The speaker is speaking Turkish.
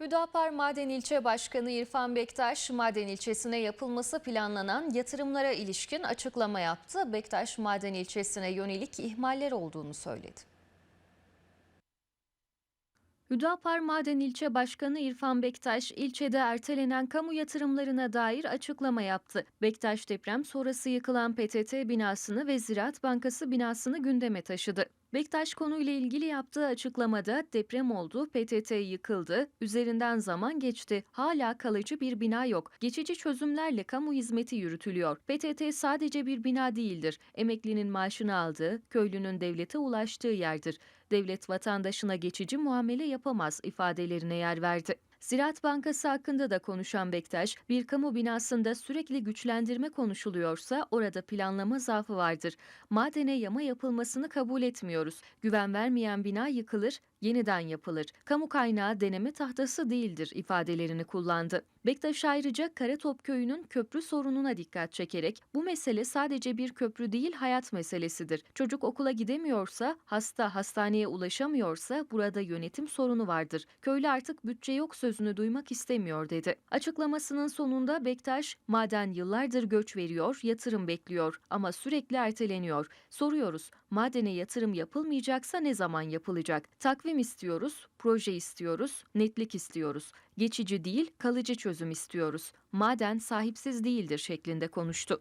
Hüdapar Maden İlçe Başkanı İrfan Bektaş, Maden ilçesine yapılması planlanan yatırımlara ilişkin açıklama yaptı. Bektaş, Maden ilçesine yönelik ihmaller olduğunu söyledi. Hüdapar Maden İlçe Başkanı İrfan Bektaş, ilçede ertelenen kamu yatırımlarına dair açıklama yaptı. Bektaş deprem sonrası yıkılan PTT binasını ve Ziraat Bankası binasını gündeme taşıdı. Bektaş konuyla ilgili yaptığı açıklamada deprem oldu, PTT yıkıldı, üzerinden zaman geçti, hala kalıcı bir bina yok. Geçici çözümlerle kamu hizmeti yürütülüyor. PTT sadece bir bina değildir. Emeklinin maaşını aldığı, köylünün devlete ulaştığı yerdir. Devlet vatandaşına geçici muamele yapamaz ifadelerine yer verdi. Ziraat Bankası hakkında da konuşan Bektaş, bir kamu binasında sürekli güçlendirme konuşuluyorsa orada planlama zaafı vardır. Madene yama yapılmasını kabul etmiyoruz. Güven vermeyen bina yıkılır, yeniden yapılır. Kamu kaynağı deneme tahtası değildir ifadelerini kullandı. Bektaş ayrıca Karatop Köyü'nün köprü sorununa dikkat çekerek bu mesele sadece bir köprü değil hayat meselesidir. Çocuk okula gidemiyorsa, hasta hastaneye ulaşamıyorsa burada yönetim sorunu vardır. Köylü artık bütçe yok sözünü duymak istemiyor dedi. Açıklamasının sonunda Bektaş, maden yıllardır göç veriyor, yatırım bekliyor ama sürekli erteleniyor. Soruyoruz, madene yatırım yapılmayacaksa ne zaman yapılacak? Takvim istiyoruz, proje istiyoruz, netlik istiyoruz. Geçici değil, kalıcı çözüm istiyoruz. Maden sahipsiz değildir şeklinde konuştu.